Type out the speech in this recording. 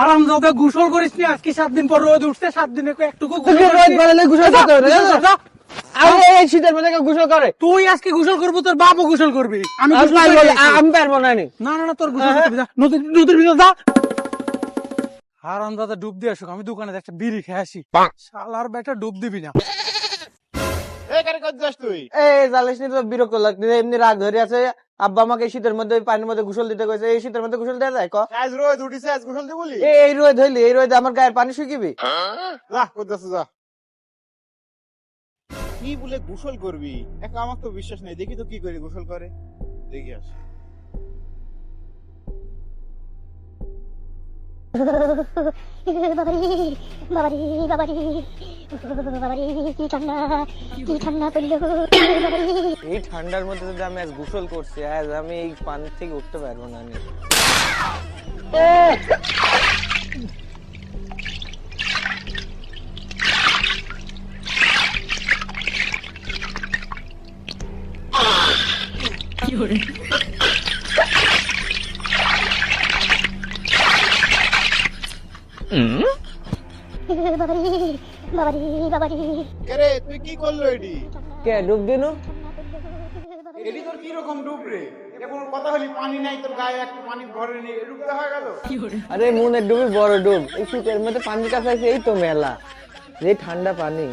আরাম যাতে গোসল করিস নি আজকে সাত দিন পর রোদ উঠছে সাত দিনে একটুকু গোসল রোদ বাড়ালে গোসল করতে হবে না, গোসল কর, যা। আরে এই শীতের মধ্যে গোসল করে? তুই আজকে গোসল করব তোর বাপও গোসল করবি। আমি আমি পারব না, দিয়েছি। আমি পারব না না না না তোর গোসল করতে হবে, যা। নদীর নদীর ভিতর যা। হারাম দাদা ডুব দিয়ে আসুক আমি দোকানে একটা বিড়ি খেয়ে আসি। শালার বেটা ডুব দিবি না। যাস তুই? এই জালিস নি তো বিরক্ত লাগছে এমনি রাগ ধরে আছে আব্বা আমাকে শীতের মধ্যে পানির মধ্যে গোসল দিতে কইছে এই শীতের মধ্যে গোসল দেয়া যায়? ক? আজ রোদ উঠিছে আজ গোসল দিয়ে বলি? এই এই রোদ হইলি এই রোদে আমার গায়ের পানি শুকিবি? যা করতেছ যা। কি বলে গোসল করবি? এখন আমার তো বিশ্বাস নেই দেখি তো কি করে গোসল করে। দেখি আস। বাবারি বাবারি বাবারি বাবারি কি ঠান্ডা কি ঠান্ডা পড়ল বাবারি এই ঠান্ডার মধ্যে যদি আমি আজ গোসল করছি আজ আমি এই পানি থেকে উঠতে পারব না নি। বাবারি বাবারি বাবারি তুই কি করল এডি কে ডুব দিনু এডি তোর কি রকম ডুব রে? এখন কথা হলি পানি নাই তোর গায়ে একটু পানি ভরে নি ডুবতে হয়ে গেল। আরে মনের ডুবি বড় ডুব। এই শীতের মধ্যে পানির কাছে এই তো মেলা। এই ঠান্ডা পানি।